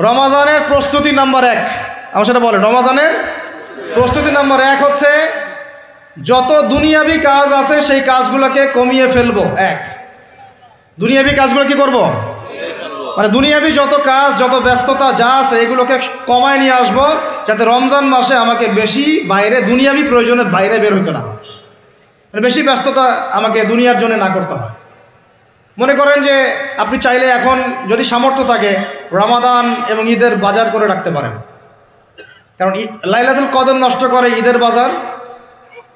রমাজানের প্রস্তুতি নাম্বার এক। আমার সেটা বলে রমাজানের প্রস্তুতি নাম্বার এক হচ্ছে, যত দুনিয়াবি কাজ আছে সেই কাজগুলোকে কমিয়ে ফেলব। এক। দুনিয়াবি কাজগুলো কি করব? মানে দুনিয়াবি যত কাজ, যত ব্যস্ততা যা আছে এগুলোকে কমায় নিয়ে আসব, যাতে রমজান মাসে আমাকে বেশি বাইরে, দুনিয়াবি প্রয়োজনে বাইরে বের হইতে না মানে বেশি ব্যস্ততা আমাকে দুনিয়ার জন্য না করতে হয়। মনে করেন যে আপনি চাইলে এখন যদি সামর্থ্য থাকে রমাদান এবং ঈদের বাজার করে রাখতে পারেন। কারণ লাইলাতুল কদর নষ্ট করে ঈদের বাজার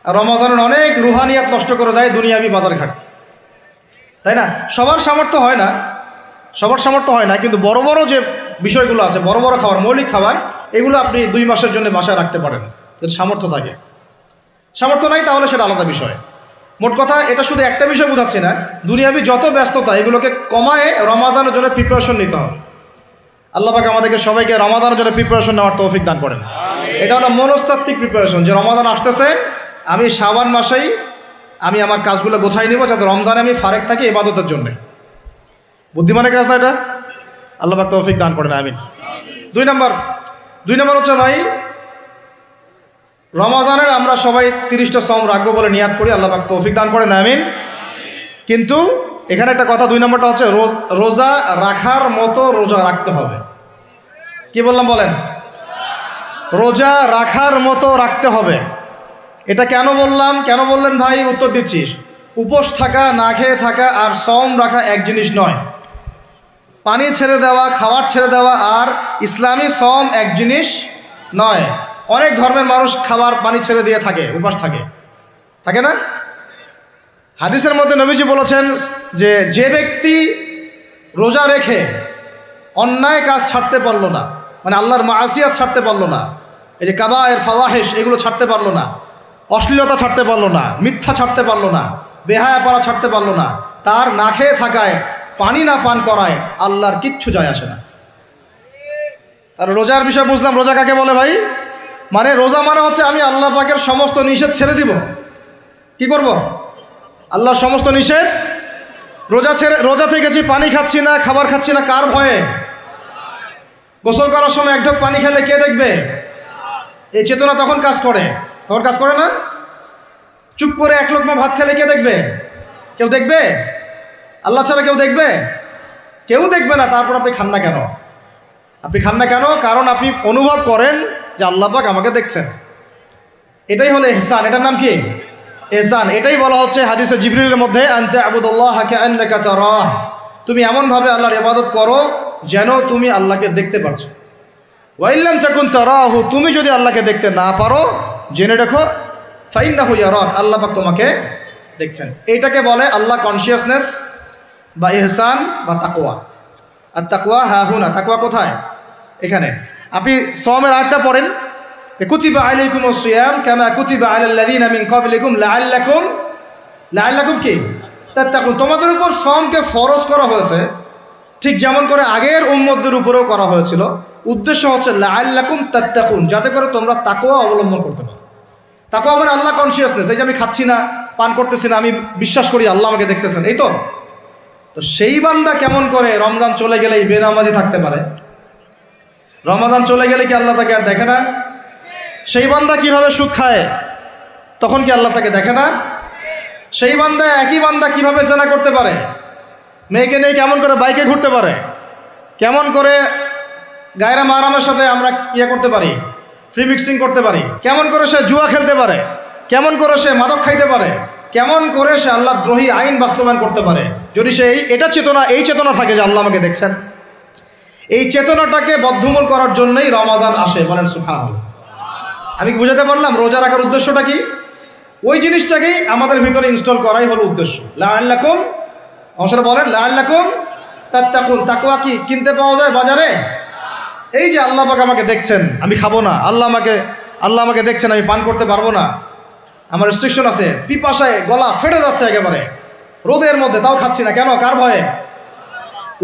আর রমাজানের অনেক রুহানিয়াত নষ্ট করে দেয় দুনিয়াবি বাজার ঘাট তাই না? সবার সামর্থ্য হয় না, সবার সামর্থ্য হয় না, কিন্তু বড় বড় যে বিষয়গুলো আছে, বড় বড় খাবার, মৌলিক খাবার, এগুলো আপনি দুই মাসের জন্য বাসায় রাখতে পারেন, যদি সামর্থ্য থাকে। সামর্থ্য নাই তাহলে সেটা আলাদা বিষয়। মোট কথা এটা শুধু একটা বিষয় বোঝাচ্ছি না দুনিয়াবি যত ব্যস্ততা এগুলোকে কমায় রমাজানের জন্য প্রিপারেশন নিতে হবে। আল্লাহ পাক আমাদেরকে সবাইকে রমাদানের জন্য প্রিপারেশন নেওয়ার তৌফিক দান করেন। এটা হলো মনস্তাত্ত্বিক প্রিপারেশন যে রমাদান আসতেছে আমি শাবান মাসেই আমি আমার কাজগুলো গোছাই নিব যাতে রমজানে আমি ফারেক থাকি ইবাদতের জন্য। বুদ্ধিমানের কাজ না এটা? আল্লাহ পাক তৌফিক দান করেন আমিন। দুই নম্বর দুই নম্বর হচ্ছে ভাই রমাজানের আমরা সবাই তিরিশটা সম রাখব বলে নিয়াদ করি, আল্লাহ পাক তৌফিক দান করেন, আমিন। কিন্তু এখানে একটা কথা, দুই নম্বরটা হচ্ছে রোজ- রোজা রাখার মতো রোজা রাখতে হবে। কি বললাম বলেন? রোজা রাখার মতো রাখতে হবে। এটা কেন বললাম? কেন বললেন ভাই? উত্তর দিচ্ছিস উপোস থাকা, না খেয়ে থাকা আর সম রাখা এক জিনিস নয়। পানি ছেড়ে দেওয়া, খাবার ছেড়ে দেওয়া আর ইসলামী সম এক জিনিস নয়। অনেক ধর্মের মানুষ খাবার পানি ছেড়ে দিয়ে থাকে, উপাস থাকে। থাকে না? হাদিসের মধ্যে নবীজি বলেছেন যে যে ব্যক্তি রোজা রেখে অন্যায় কাজ ছাড়তে পারল না মানে আল্লাহর মাসিয়াত ছাড়তে পারল না, এই যে কাবায়ের ফাওয়াহেশ, এগুলো ছাড়তে পারল না, অশ্লীলতা ছাড়তে পারল না, মিথ্যা ছাড়তে পারল না, বেহায়া পাড়া ছাড়তে পারল না, তার না খেয়ে থাকায়, পানি না পান করায় আল্লাহর কিচ্ছু যায় আসে না। আর রোজার বিষয় বুঝলাম, রোজা কাকে বলে ভাই? মানে রোজা মানে হচ্ছে আমি আল্লাহ পাকের সমস্ত নিষেধ ছেড়ে দিব। কি করব? আল্লাহর সমস্ত নিষেধ? রোজা ছেড়ে, রোজা থেকেছি পানি খাচ্ছি না, খাবার খাচ্ছি না, কার ভয়ে? গোসল করার সময় এক ঢোক পানি খেলে কে দেখবে? এই চেতনা তখন কাজ করে। তখন কাজ করে না? চুপ করে এক লোকমা ভাত খেলে কে দেখবে? কেউ দেখবে? আল্লাহ ছাড়া কেউ দেখবে? কেউ দেখবে না, তারপর আপনি খান না কেন? আপনি খান না কেন? কারণ আপনি অনুভব করেন যে আল্লাহ পাক আমাকে দেখছেন। এটাই হলো এহসান। এটার নাম কি? এহসান। এটাই বলা হচ্ছে হাদিসে জিবরিলের মধ্যে, আনতে আবুদুল্লাহ তারাহ। তুমি এমনভাবে আল্লাহর ইবাদত করো যেন তুমি আল্লাহকে দেখতে পারছ। ওয়াইল্লাম চাকুন তারাহু, তুমি যদি আল্লাহকে দেখতে না পারো, জেনে রেখো ফাইন্না হইয়া রক আল্লাহ পাক তোমাকে দেখছেন। এইটাকে বলে আল্লাহ কনসিয়াসনেস বা এহসান বা তাকোয়া আর তাকওয়া হা হুনা, তাকওয়া কোথায়? এখানে। আপনি সমের আটটা পড়েন। কুতিবা আলাইকুম সিয়াম কামা কুতিবা আলাল্লাযিনা মিন ক্বাবলিকুম লাআল্লাকুম লাআল্লাকুম কি? তাত্তাকুন। তোমাদের উপর সমকে ফরজ করা হয়েছে, ঠিক যেমন করে আগের উম্মতদের উপরেও করা হয়েছিল। উদ্দেশ্য হচ্ছে লাআল্লাকুম তাত্তাকুন, যাতে করে তোমরা তাকওয়া অবলম্বন করতে পারো। তাকওয়া মানে আল্লাহ কনসিয়াসনেস এই যে আমি খাচ্ছি না, পান করতেছি না, আমি বিশ্বাস করি আল্লাহ আমাকে দেখতেছেন, এই তো? তো সেই বান্দা কেমন করে রমজান চলে গেলেই বেনামাজি থাকতে পারে? রমজান চলে গেলে কি আল্লাহ তাকে আর দেখে না? সেই বান্দা কীভাবে সুদ খায়? তখন কি আল্লাহ তাকে দেখে না? সেই বান্দা একই বান্দা কীভাবে জেনা করতে পারে? মেয়েকে নিয়ে কেমন করে বাইকে ঘুরতে পারে? কেমন করে গায়রা মারামের সাথে আমরা ইয়ে করতে পারি? ফ্রি মিক্সিং করতে পারি? কেমন করে সে জুয়া খেলতে পারে? কেমন করে সে মাদক খাইতে পারে? কেমন করে সে আল্লাহ দ্রোহী আইন বাস্তবায়ন করতে পারে? যদি সে এই এটা চেতনা, এই চেতনা থাকে যে আল্লাহ আমাকে দেখছেন। এই চেতনাটাকে বদ্ধমূল করার জন্যই রমাজান আসে, বলেন সুফান আমি বুঝাতে পারলাম? রোজা রাখার উদ্দেশ্যটা কি? ওই জিনিসটাকেই আমাদের ভিতরে ইনস্টল করাই হলো উদ্দেশ্য। লাল্লাকুম অংশটা বলেন লাল্লাকুম তাত্তাকুন। তাকুয়া কি? কিনতে পাওয়া যায় বাজারে? এই যে আল্লাহ পাক আমাকে দেখছেন, আমি খাব না। আল্লাহ আমাকে আল্লাহ আমাকে দেখছেন, আমি পান করতে পারব না। আমার রেস্ট্রিকশন আছে। পিপাসায় গলা ফেটে যাচ্ছে একেবারে। রোদের মধ্যে, তাও খাচ্ছি না। কেন? কার ভয়ে?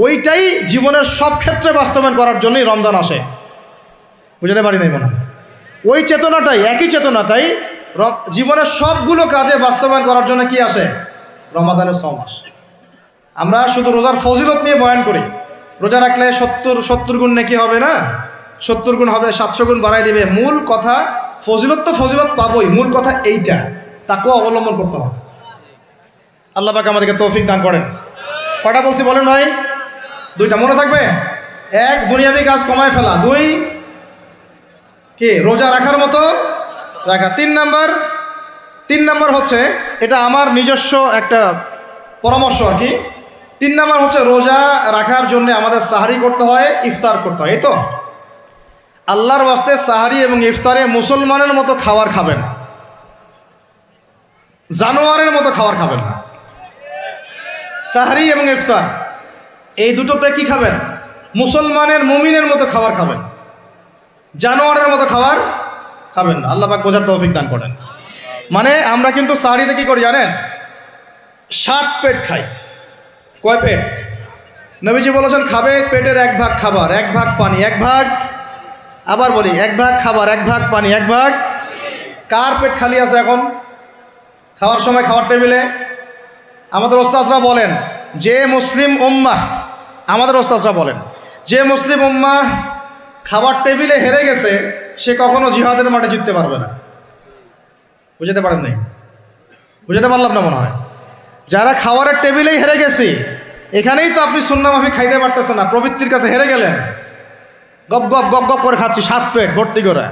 ওইটাই জীবনের সব ক্ষেত্রে বাস্তবায়ন করার জন্যই রমজান আসে। বুঝতে পারি নাই মনে। ওই চেতনাটাই, একই চেতনাটাই জীবনের সবগুলো কাজে বাস্তবায়ন করার জন্য কি আসে? রমাদানের ছমাস আমরা শুধু রোজার ফজিলত নিয়ে বয়ান করি। রোজা রাখলে সত্তর সত্তর গুণ নাকি হবে না? সত্তর গুণ হবে, সাতশো গুণ বাড়াই দিবে। মূল কথা, ফজিলত তো ফজিলত পাবই, মূল কথা এইটা। তাকেও অবলম্বন করতে হবে। আল্লাহ পাক আমাদেরকে তৌফিক দান করেন। কটা বলছি বলেন ভাই? দুইটা মনে থাকবে? এক, দুনিয়াবি কাজ কমায় ফেলা। দুই, কি? রোজা রাখার মতো রাখা। তিন নাম্বার তিন নাম্বার হচ্ছে এটা আমার নিজস্ব একটা পরামর্শ আর কি। তিন নাম্বার হচ্ছে রোজা রাখার জন্য আমাদের সাহারি করতে হয়, ইফতার করতে হয়, এই তো? আল্লাহর বাস্তে সাহারি এবং ইফতারে মুসলমানের মতো খাবার খাবেন। জানোয়ারের মতো খাবার খাবেন না। সাহারি এবং ইফতার। এই দুটোতে কি খাবেন। মুসলমানের, মুমিনের মতো খাবার খাবেন। জানোয়ারের মতো খাবার খাবেন না। আল্লাহ পাক বোঝার তৌফিক দান করেন। মানে আমরা কিন্তু সাহারিতে কি করি জানেন? ষাট পেট খাই। কয় পেট? নবীজি বলেছেন, খাবে পেটের এক ভাগ খাবার, এক ভাগ পানি, এক ভাগ আবার বলি, এক ভাগ খাবার, এক ভাগ পানি, এক ভাগ কার পেট খালি আছে এখন? খাওয়ার সময় খাওয়ার টেবিলে? আমাদের ওস্তাজরা বলেন, যে মুসলিম উম্মাহ আমাদের ওস্তাজরা বলেন, যে মুসলিম উম্মা খাবার টেবিলে হেরে গেছে, সে কখনো জিহাদের মাঠে জিততে পারবে না। বুঝাতে পারেন নাই? বুঝতে পারলাম না মনে হয়। যারা খাওয়ারের টেবিলেই হেরে গেছি, এখানেই তো আপনি সুন্না মাফি খাইতে পারতেছেন না, প্রবৃত্তির কাছে হেরে গেলেন। গপ গপ গপ গপ করে খাচ্ছি, সাত পেট ভর্তি করে।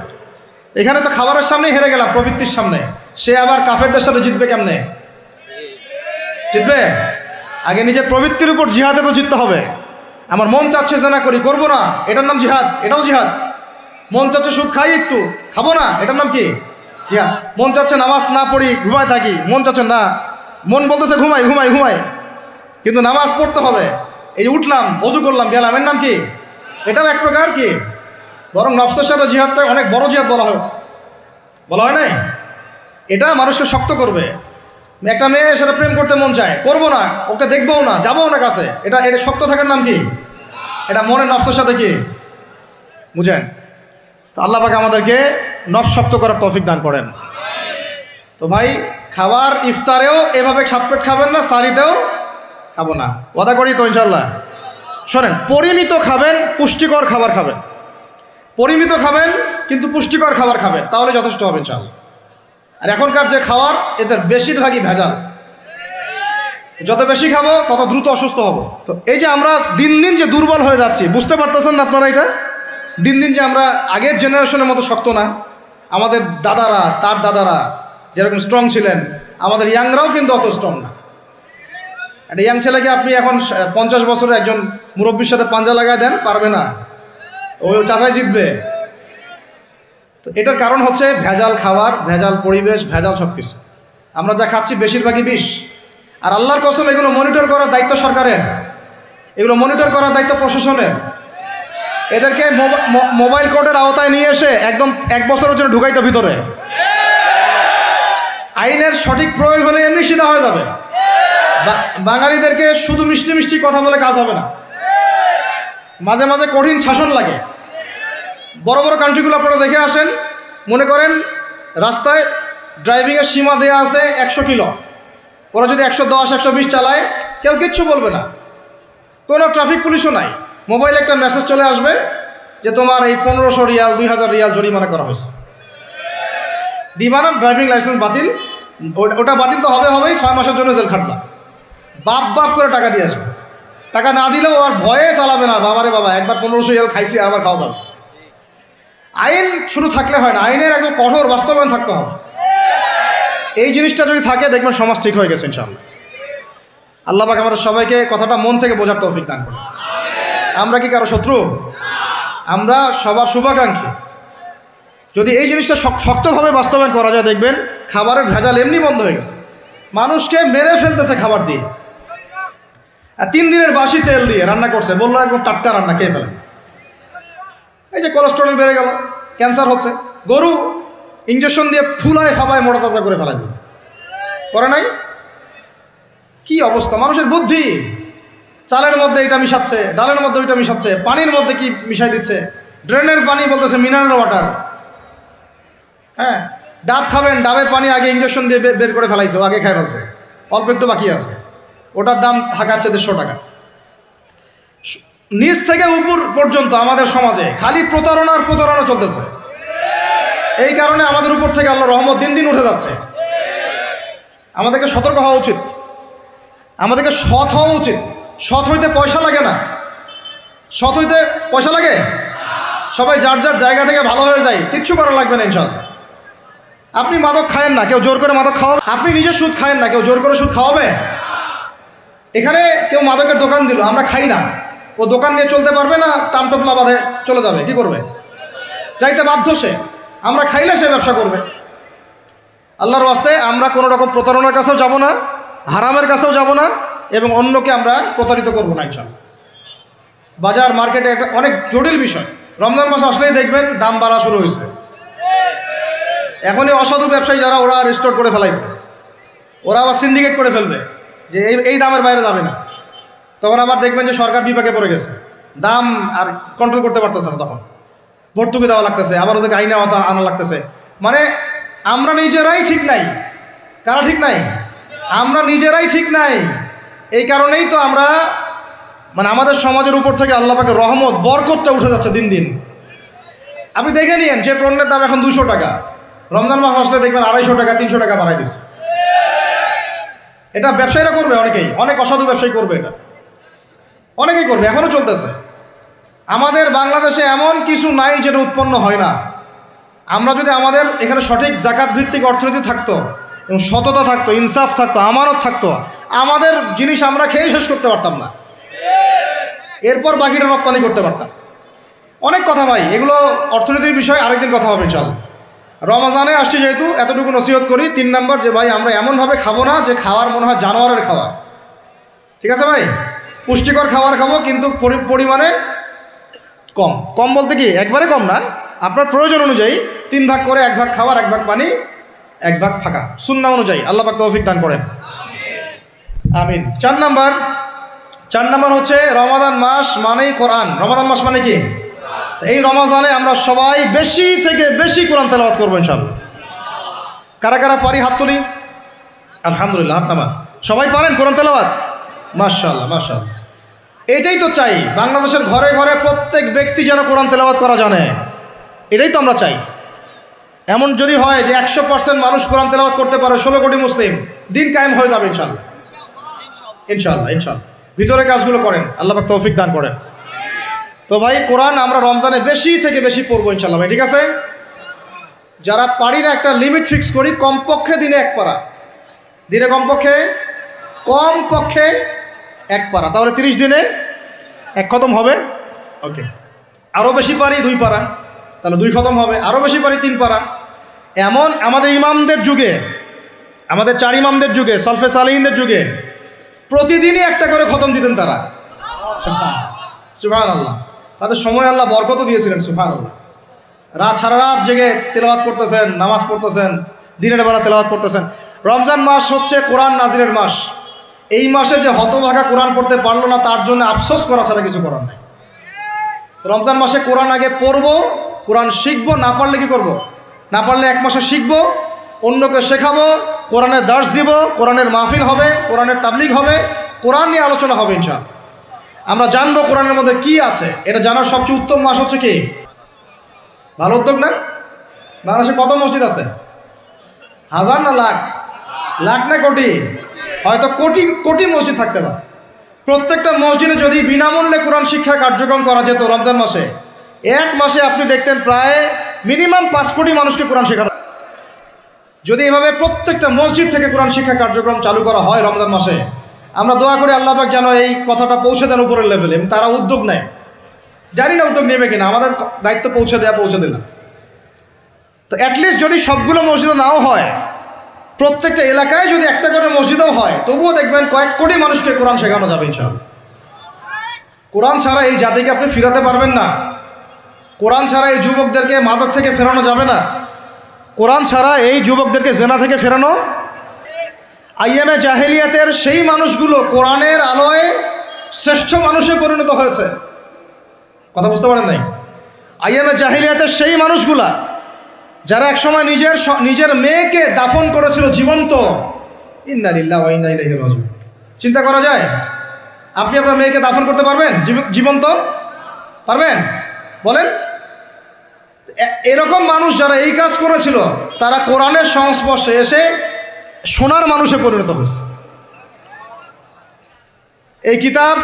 এখানে তো খাবারের সামনেই হেরে গেলাম, প্রবৃত্তির সামনে। সে আবার কাফেরদের সাথে জিতবে কেমনে? জিতবে? আগে নিজের প্রবৃত্তির উপর জিহাদে তো জিততে হবে। আমার মন চাচ্ছে যে না করি, করব না। এটার নাম জিহাদ, এটাও জিহাদ। মন চাচ্ছে সুদ খাই একটু, খাব না, এটার নাম কি? জিহাদ। মন চাচ্ছে নামাজ না পড়ি, ঘুমায় থাকি, মন চাচ্ছে না। মন বলতেছে ঘুমাই ঘুমাই ঘুমাই। কিন্তু নামাজ পড়তে হবে। এই যে উঠলাম, অজু করলাম, গেলাম, এর নাম কি? এটাও এক প্রকার কি? বরং নফসের সাথে জিহাদটা অনেক বড় জিহাদ বলা হয়েছে। বলা হয় নাই? এটা মানুষকে শক্ত করবে। একটা মেয়ে সেটা প্রেম করতে মন চায়, করব না, ওকে দেখবও না যাব না কাছে। এটা এটা শক্ত থাকার নাম কি? এটা মনের নফসের সাথে কি? বুঝেন? আল্লাহ পাকে আমাদেরকে নফস শক্ত করার তৌফিক দান করেন। তো ভাই, খাবার ইফতারেও এভাবে সাত পেট খাবেন না, সারিতেও খাব না। ওদা করি তো ইনশাল্লাহ শোনেন, পরিমিত খাবেন, পুষ্টিকর খাবার খাবেন। পরিমিত খাবেন, কিন্তু পুষ্টিকর খাবার খাবেন, তাহলে যথেষ্ট হবে ইনশাল্লাহ আর এখনকার যে খাবার এদের বেশিরভাগই ভেজাল। যত বেশি খাব, তত দ্রুত অসুস্থ হব। তো এই যে আমরা দিন দিন যে দুর্বল হয়ে যাচ্ছি, বুঝতে পারতেছেন না আপনারা এটা? দিন দিন যে আমরা আগের জেনারেশনের মতো শক্ত না। আমাদের দাদারা, তার দাদারা যেরকম স্ট্রং ছিলেন, আমাদের ইয়াংরাও কিন্তু অত স্ট্রং না। একটা ইয়াং ছেলেকে আপনি এখন পঞ্চাশ বছরের একজন মুরব্বীর সাথে পাঞ্জা লাগায় দেন, পারবে না। ও চাচাই জিতবে। তো এটার কারণ হচ্ছে ভেজাল খাবার, ভেজাল পরিবেশ, ভেজাল সব কিছু আমরা যা খাচ্ছি বেশিরভাগই বিষ। আর আল্লাহর কসম, এগুলো মনিটর করার দায়িত্ব সরকারের। এগুলো মনিটর করার দায়িত্ব প্রশাসনের। এদেরকে মোবাইল কোর্টের আওতায় নিয়ে এসে একদম এক বছরের জন্য ঢুকাইতে ভিতরে। আইনের সঠিক প্রয়োগ হলে এমনি সিধা হয়ে যাবে। বাঙালিদেরকে শুধু মিষ্টি মিষ্টি কথা বলে কাজ হবে না। মাঝে মাঝে কঠিন শাসন লাগে। বড় বড় কান্ট্রিগুলো আপনারা দেখে আসেন। মনে করেন, রাস্তায় ড্রাইভিংয়ের সীমা দেওয়া আছে একশো কিলো। ওরা যদি একশো দশ, একশো বিশ চালায়, কেউ কিচ্ছু বলবে না। কোনো ট্রাফিক পুলিশও নাই। মোবাইলে একটা মেসেজ চলে আসবে যে তোমার এই পনেরোশো রিয়াল, দুই হাজার রিয়াল জরিমানা করা হয়েছে। দিবানা ড্রাইভিং লাইসেন্স বাতিল। ওটা বাতিল তো হবে, হবেই, ছয় মাসের জন্য জেল খাটবা। বাপ বাপ করে টাকা দিয়ে আসবে। টাকা না দিলেও আর ভয়ে চালাবে না। বাবারে বাবা, একবার পনেরোশো রিয়াল খাইছি, আবার খাওয়া যাবে। আইন শুধু থাকলে হয় না, আইনের একদম কঠোর বাস্তবায়ন থাকতে হবে। এই জিনিসটা যদি থাকে, দেখবেন সমাজ ঠিক হয়ে গেছে, ইনশাআল্লাহ। আল্লাহ পাক আমাদের সবাইকে কথাটা মন থেকে বোঝার তৌফিক দান করে আমরা কি কারও শত্রু? আমরা সবার শুভাকাঙ্ক্ষী। যদি এই জিনিসটা শক্তভাবে বাস্তবায়ন করা যায়, দেখবেন খাবারের ভেজাল এমনি বন্ধ হয়ে গেছে। মানুষকে মেরে ফেলতেছে খাবার দিয়ে। আর তিন দিনের বাসি তেল দিয়ে রান্না করছে, বলল একদম টাটকা রান্না, খেয়ে ফেলেন। এই যে কোলেস্ট্রল বেড়ে গেল ক্যান্সার হচ্ছে, গরু ইঞ্জেকশন দিয়ে ফুলায় ফাবায় মোটা তাজা করে ফেলা করে নাই? কি অবস্থা? মানুষের বুদ্ধি। চালের মধ্যে এটা মিশাচ্ছে ডালের মধ্যে ওইটা মিশাচ্ছে পানির মধ্যে কি মিশাই দিচ্ছে? ড্রেনের পানি বলতেছে মিনারেল ওয়াটার হ্যাঁ ডাব খাবেন, ডাবের পানি আগে ইঞ্জেকশন দিয়ে বের করে ফেলাইছে, আগে খাই ফেলছে। অল্প একটু বাকি আছে। ওটার দাম হাঁকাচ্ছে দেড়শো টাকা। নিচ থেকে উপর পর্যন্ত আমাদের সমাজে খালি প্রতারণার প্রতারণা চলতেছে। এই কারণে আমাদের উপর থেকে আল্লাহ রহমত দিন দিন উঠে যাচ্ছে। আমাদেরকে সতর্ক হওয়া উচিত। আমাদেরকে সৎ হওয়া উচিত। সৎ হইতে পয়সা লাগে না। সৎ হইতে পয়সা লাগে? সবাই যার যার জায়গা থেকে ভালো হয়ে যায়, কিচ্ছু করা লাগবে না ইনশাল্লাহ। আপনি মাদক খায়েন না, কেউ জোর করে মাদক খাওয়াবে? আপনি নিজে সুদ খায়েন না, কেউ জোর করে সুদ খাওয়াবে? এখানে কেউ মাদকের দোকান দিল, আমরা খাই না। ও দোকান নিয়ে চলতে পারবে না টামটোপলা বাঁধে চলে যাবে, কি করবে? যাইতে বাধ্য সে, আমরা খাইলে সে ব্যবসা করবে। আল্লাহর ওয়াস্তে আমরা কোনো রকম প্রতারণার কাছেও যাব না, হারামের কাছেও যাব না, এবং অন্যকে আমরা প্রতারিত করব না ইনশাল্লাহ বাজার, মার্কেটে একটা অনেক জটিল বিষয়। রমজান মাস আসলেই দেখবেন দাম বাড়া শুরু হয়েছে। এখনই অসাধু ব্যবসায়ী যারা, ওরা রেস্টোর করে ফেলাইছে। ওরা আবার সিন্ডিকেট করে ফেলবে যে এই দামের বাইরে যাবে না। তখন আবার দেখবেন যে সরকার বিপাকে পড়ে গেছে। দাম আর কন্ট্রোল করতে পারতেছে না তখন। ভর্তুকি দেওয়া লাগতেছে, আবার ওদেরকে আইনে আনা লাগতেছে। মানে আমরা নিজেরাই ঠিক নাই। কারা ঠিক নাই? আমরা নিজেরাই ঠিক নাই। এই কারণেই তো আমরা মানে আমাদের সমাজের উপর থেকে আল্লাহ পাকে রহমত, বরকতটা উঠে যাচ্ছে দিন দিন। আপনি দেখে নিয়েন, যে পণ্যের দাম এখন দুশো টাকা। রমজান মাস আসলে দেখবেন আড়াইশো টাকা, তিনশো টাকা বাড়াই দিচ্ছে। এটা ব্যবসায়ীরা করবে অনেকেই, অনেক অসাধু ব্যবসায়ী করবে এটা। অনেকেই করবে এখনও চলতেছে। আমাদের বাংলাদেশে এমন কিছু নাই যেটা উৎপন্ন হয় না। আমরা যদি আমাদের এখানে সঠিক জাকাত ভিত্তিক অর্থনীতি থাকতো এবং সততা থাকতো, ইনসাফ থাকতো, আমানত থাকতো, আমাদের জিনিস আমরা খেয়ে শেষ করতে পারতাম না। এরপর বাকিটা রপ্তানি করতে পারতাম। অনেক কথা ভাই, এগুলো অর্থনীতির বিষয়, আরেকদিন কথা হবে চল রমাজানে আসছি যেহেতু, এতটুকু নসিহত করি, তিন নম্বর যে ভাই, আমরা এমনভাবে খাব না যে খাওয়ার মনে হয় জানোয়ারের খাওয়া। ঠিক আছে ভাই? পুষ্টিকর খাবার খাব, কিন্তু পরিমাণে কম। কম বলতে কি? একবারে কম না। আপনার প্রয়োজন অনুযায়ী তিন ভাগ করে এক ভাগ খাবার এক ভাগ পানি, এক ভাগ ফাঁকা। শূন্য অনুযায়ী। আল্লাহ পাক তৌফিক দান করেন। আমিন। চার নাম্বার। চার নাম্বার হচ্ছে রমাদান মাস মানেই কোরআন। রমাদান মাস মানে কি? এই রমাজানে আমরা সবাই বেশি থেকে বেশি কোরআন তেলাওয়াত করব ইনশাল্লাহ কারা কারা পারি হাত তুলি? আলহামদুলিল্লাহ, হাত নামান সবাই পারেন কোরআন তেলাওয়াত? মার্শাল্লাহ মার্শাল্লাহ এটাই তো চাই, বাংলাদেশের ঘরে ঘরে প্রত্যেক ব্যক্তি যেন কোরআন তেলাওয়াত করা জানে। এটাই তো আমরা চাই। এমন যদি হয় যে একশো পার্সেন্ট মানুষ কোরআন তেলাওয়াত করতে পারে, ষোলো কোটি মুসলিম, দিন কায়েম হয়ে যাবে ইনশাল্লাহ ইনশাল্লাহ ইনশাল্লাহ ভিতরে কাজগুলো করেন, আল্লাহ তৌফিক দান করেন। তো ভাই, কোরআন আমরা রমজানে বেশি থেকে বেশি পড়ব ইনশাল্লাহ ভাই, ঠিক আছে? যারা পারি না একটা লিমিট ফিক্স করি, কমপক্ষে দিনে এক পারা। দিনে কমপক্ষে? কমপক্ষে এক পারা তাহলে তিরিশ দিনে এক খতম হবে? ওকে আরও বেশি পারি দুই পারা তাহলে দুই খতম হবে। আরও বেশি পারি তিন পারা এমন আমাদের ইমামদের যুগে আমাদের চার ইমামদের যুগে সলফে সালিহিনদের যুগে প্রতিদিনই একটা করে খতম দিতেন তারা। সুহান আল্লাহ তাদের সময় আল্লাহ বরকতও দিয়েছিলেন সুহান আল্লাহ রাত সারা রাত জেগে তেলাওয়াত করতেছেন নামাজ পড়তেছেন দিনের বেলা তেলাওয়াত করতেছেন। রমজান মাস হচ্ছে কোরআন নাজিরের মাস। এই মাসে যে হতভাগা কোরআন পড়তে পারল না, তার জন্য আফসোস করা ছাড়া কিছু করার নেই। রমজান মাসে কোরআন আগে পড়ব, কোরআন শিখব, না পারলে কি করব। না পারলে এক মাসে শিখব, অন্যকে শেখাবো, কোরআনের দাস দিব, কোরআনের মাহফিল হবে, কোরআনের তাবলিগ হবে, কোরআন নিয়ে আলোচনা হবে ইনশাল আমরা জানব কোরআনের মধ্যে কি আছে। এটা জানার সবচেয়ে উত্তম মাস হচ্ছে কি? ভালো উদ্যোগ না? বাংলাদেশে কত মসজিদ আছে? হাজার না লাখ? লাখ না কোটি? হয়তো কোটি কোটি মসজিদ থাকতে পারে। প্রত্যেকটা মসজিদে যদি বিনামূল্যে কোরআন শিক্ষা কার্যক্রম করা যেত রমজান মাসে, এক মাসে আপনি দেখতেন প্রায় মিনিমাম পাঁচ কোটি মানুষকে কোরআন শেখানো যদি এভাবে প্রত্যেকটা মসজিদ থেকে কোরআন শিক্ষা কার্যক্রম চালু করা হয় রমজান মাসে, আমরা দোয়া করি আল্লাহবাক যেন এই কথাটা পৌঁছে দেন উপরের লেভেলে তারা উদ্যোগ নেয়। জানি না উদ্যোগ নেবে কিনা, আমাদের দায়িত্ব পৌঁছে দেওয়া পৌঁছে দিলাম। তো অ্যাটলিস্ট যদি সবগুলো মসজিদে নাও হয় প্রত্যেকটা এলাকায় যদি একটা করে মসজিদও হয়, তবুও দেখবেন কয়েক কোটি মানুষকে কোরআন শেখানো যাবে ইনশাআল্লাহ। কোরআন ছাড়া এই জাতিকে আপনি ফিরাতে পারবেন না। কোরআন ছাড়া এই যুবকদেরকে মাদক থেকে ফেরানো যাবে না। কোরআন ছাড়া এই যুবকদেরকে জেনা থেকে ফেরানো আইএমএ জাহেলিয়াতের সেই মানুষগুলো কোরআনের আলোয় শ্রেষ্ঠ মানুষে পরিণত হয়েছে। কথা বুঝতে পারেন নাই? আইএমএ জাহিলিয়াতের সেই মানুষগুলা যারা একসময় নিজের নিজের মেয়েকে দাফন করেছিল জীবন্ত ওয়া ইন্না চিন্তা করা যায়? আপনি আপনার মেয়েকে দাফন করতে পারবেন? জীবন্ত? পারবেন? বলেন? এরকম মানুষ যারা এই কাজ করেছিল, তারা কোরআনের সংস্পর্শে এসে সোনার মানুষে পরিণত হয়েছে। এই কিতাব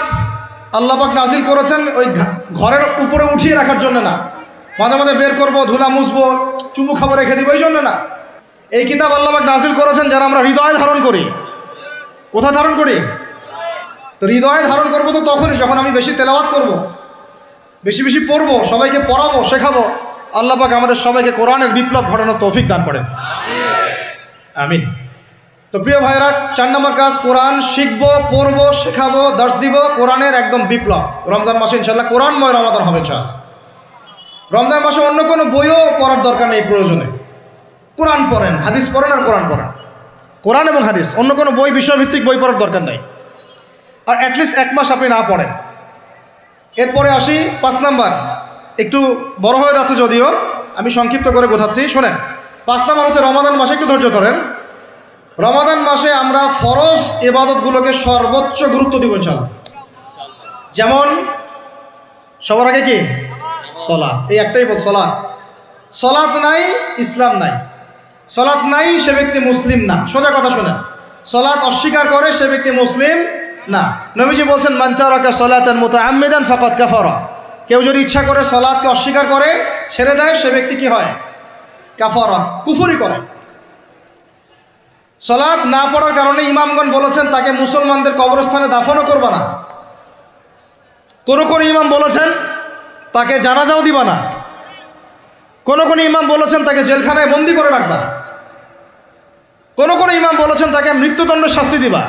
আল্লাপাক নাজিল করেছেন ওই ঘরের উপরে উঠিয়ে রাখার জন্য না। মাঝে মাঝে বের করব, ধুলা মুছবো, চুমু খাবার রেখে দিব, এই জন্য না। এই কিতাব আল্লাপাক নাজিল করেছেন যারা আমরা হৃদয় ধারণ করি। কোথায় ধারণ করি? তো হৃদয়ে ধারণ করব তো তখনই, যখন আমি বেশি তেলাওয়াত করব। বেশি বেশি পড়ব, সবাইকে পড়াবো, শেখাবো আল্লাপাক আমাদের সবাইকে কোরআনের বিপ্লব ঘটানোর তৌফিক দান করেন। আমিন। তো প্রিয় ভাইরা চার নম্বর কাজ, কোরআন শিখব, পড়ব, শেখাবো, দর্শ দিব, কোরআনের একদম বিপ্লব। রমজান মাসে ইনশাল্লাহ কোরআনময় রমাদান হবে ইনশাল্লাহ রমজান মাসে অন্য কোনো বইও পড়ার দরকার নেই প্রয়োজনে। কোরআন পড়েন, হাদিস পড়েন আর কোরআন পড়েন। কোরআন এবং হাদিস, অন্য কোনো বই, বিষয়ভিত্তিক বই পড়ার দরকার নেই। আর অ্যাটলিস্ট এক মাস আপনি না পড়েন। এরপরে আসি পাঁচ নাম্বার। একটু বড় হয়ে যাচ্ছে যদিও, আমি সংক্ষিপ্ত করে বোঝাচ্ছি শোনেন, পাঁচ নাম্বার হচ্ছে রমাদান মাসে একটু ধৈর্য ধরেন। রমাদান মাসে আমরা ফরজ এবাদতগুলোকে সর্বোচ্চ গুরুত্ব দিব চাল যেমন, সবার আগে কি? সলা এই একটাই বল সলা সলাৎ নাই, ইসলাম নাই। সলাৎ নাই, সে ব্যক্তি মুসলিম না। সোজা কথা শোনেন। সলাৎ অস্বীকার করে সে ব্যক্তি মুসলিম না। নবীজি বলছেন মানচারকা সলাতের মতো আমেদান ফাকাত কাফারা। কেউ যদি ইচ্ছা করে সলাৎকে অস্বীকার করে, ছেড়ে দেয়, সে ব্যক্তি কি হয়? কাফারা, কুফুরি করে। সলাৎ না পড়ার কারণে ইমামগণ বলেছেন, তাকে মুসলমানদের কবরস্থানে দাফনও করবা না। কোন কোন ইমাম বলেছেন তাকে জানাজাও দিবা না। কোন কোন ইমাম বলেছেন তাকে জেলখানায় বন্দি করে রাখবা। কোন কোন ইমাম বলেছেন তাকে মৃত্যুদণ্ড শাস্তি দিবা।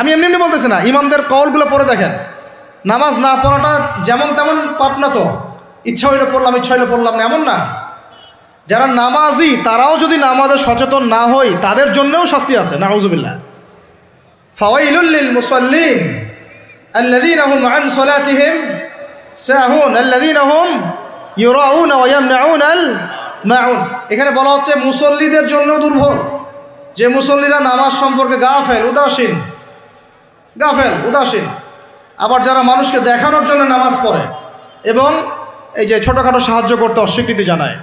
আমি এমনি এমনি বলতেছি না, ইমামদের কলগুলো পড়ে দেখেন। নামাজ না পড়াটা যেমন তেমন পাপ না তো। ইচ্ছা হইলে পড়লাম, ইচ্ছা হইলে পড়লাম না, এমন না। যারা নামাজি, তারাও যদি নামাজে সচেতন না হয়, তাদের জন্যও শাস্তি আছে, নাউজুবিল্লাহ। ফাওয়াইলুল মুসাল্লিন আল্লাযীনা হুম আন সালাতিহিম সাহুন, আল্লাযীনা হুম ইউরাউনা ওয়া ইয়ামনাউনাল মাউন। এখানে বলা হচ্ছে মুসল্লিদের জন্য দুর্ভোগ। যে মুসল্লিরা নামাজ সম্পর্কে গাফেল, উদাসীন গাফেল, উদাসীন। আবার যারা মানুষকে দেখানোর জন্য নামাজ পড়ে এবং এই যে ছোটোখাটো সাহায্য করতে অস্বীকৃতি জানায়।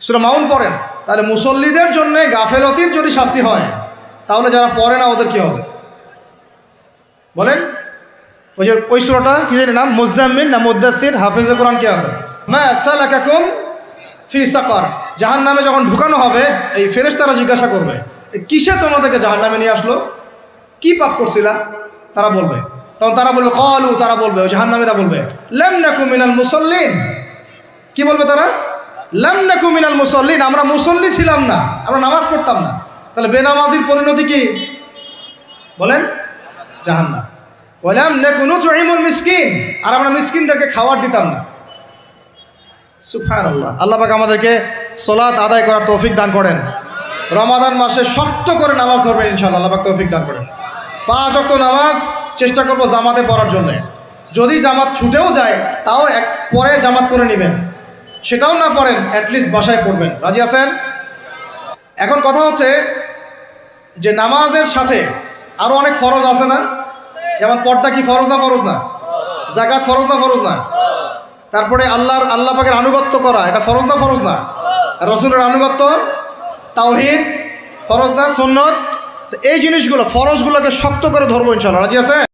সুরা মাউন পড়েন, তাহলে মুসল্লিদের জন্য গাফেলতির যদি শাস্তি হয়, তাহলে যারা পড়ে না ওদের কী হবে? বলেন। ওই যে ওই সুরাটা কি জানি নাম? মুজাম্মিল না মুদাসির হাফিজে কোরআন কে আছে? মা সালাকাকুম ফি সাকার। জাহান নামে যখন ঢুকানো হবে, এই ফেরেশতারা জিজ্ঞাসা করবে কিসে তোমাদেরকে জাহান নামে নিয়ে আসলো? কি পাপ করছিলা? তারা বলবে, তখন তারা বলবে, কলু, তারা বলবে, ওই জাহান নামীরা বলবে, লেম নাকু মিনাল মুসল্লিন। কি বলবে তারা? লাম নাকু মিনাল মুসল্লিন। আমরা মুসল্লি ছিলাম না, আমরা নামাজ পড়তাম না। তাহলে বেনামাজির পরিণতি কি? বলেন, জাহান্নাম। বললাম নেকুনু চহিমুল মিসকিন। আর আমরা মিসকিনদেরকে খাবার দিতাম না। সুফান আল্লাহ আল্লাহ পাক আমাদেরকে সোলাত আদায় করার তৌফিক দান করেন। রমাদান মাসে শক্ত করে নামাজ ধরবেন ইনশাল্লাহ আল্লাহ পাক তৌফিক দান করেন। পাঁচ অক্ত নামাজ চেষ্টা করব জামাতে পড়ার জন্যে। যদি জামাত ছুটেও যায়, তাও এক পরে জামাত করে নেবেন। সেটাও না পড়েন অ্যাটলিস্ট বাসায় পড়বেন। রাজি আছেন? এখন কথা হচ্ছে যে নামাজের সাথে আরও অনেক ফরজ আছে না? যেমন পর্দা কি ফরজ না ফরজ না? জাকাত ফরজ না ফরজ না? তারপরে আল্লাহর আল্লাহ পাকের আনুগত্য করা এটা ফরজ না ফরজ না? রসুলের আনুগত্য? তাওহিদ? ফরজ না? সুন্নত? তো এই জিনিসগুলো ফরজগুলোকে শক্ত করে ধরবো ইনশাল্লাহ রাজি আছে